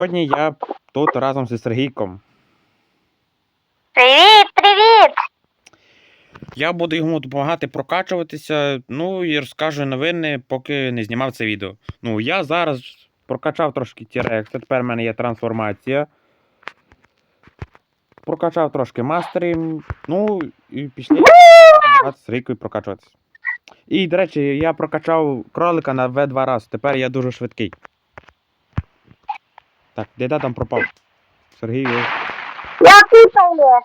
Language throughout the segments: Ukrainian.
Сьогодні я тут разом зі Сергійком. Привіт, привіт! Я буду йому допомагати прокачуватися, ну і розкажу новини, поки не знімав це відео. Ну, я зараз прокачав трошки T-Rex, тепер в мене є трансформація. Прокачав трошки мастерів, ну і пішли з Сергійкою прокачуватися. І, до речі, я прокачав кролика на V2 раз, тепер я дуже швидкий. Так, де там пропав? Сергій. ось. Я є.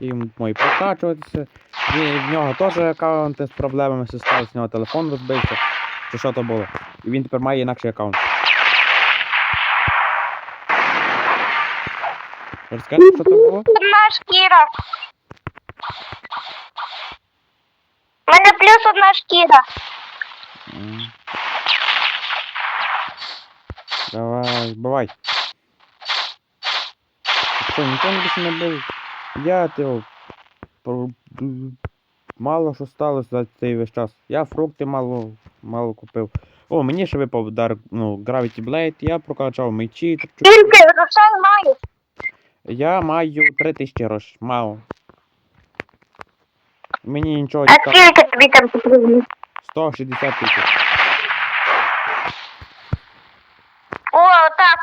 І мої прокачуватися. Він, в нього теж аккаунти з проблемами сталися, в нього телефон розбився. Чи що то було? І він тепер має інакший аккаунт. Розкажи, що то було? Одна шкіра. У мене плюс одна шкіра. Давай, бувай. Що, нічого більше не бив? Я про- мало що сталося за цей весь час. Я фрукти мало, мало купив. О, мені ще випав дар, ну, Gravity Blade, я прокачав мечі. Скільки грошей маєш? Я маю 3000 грошей, мало. Мені нічого не стало. скільки тобі там потрібно? 160 тисяч.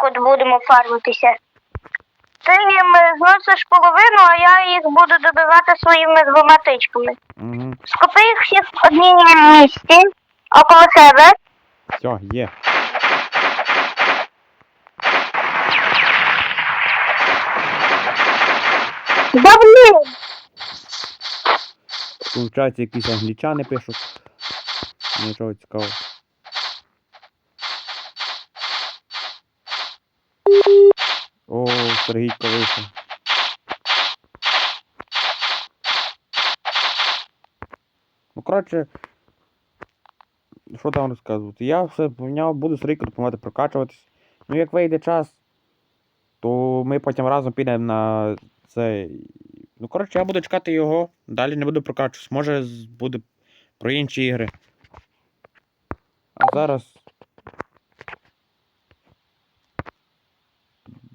От будемо фармитися. Ти їм зносиш половину, а я їх буду добивати своїми двома тичками. Угу. Скупи їх всіх в одній місці около себе. Все, є. Да блін! Получається, якісь англічани пишуть. Нічого цікавого. О, Сергійко. Ну, коротше, що там розказувати? Я все поміняв, буду Сергійко допомагати прокачуватись. Ну, як вийде час, то ми потім разом підемо на цей. Ну, коротше, я буду чекати його, далі не буду прокачуватись. Може буде про інші ігри. А зараз.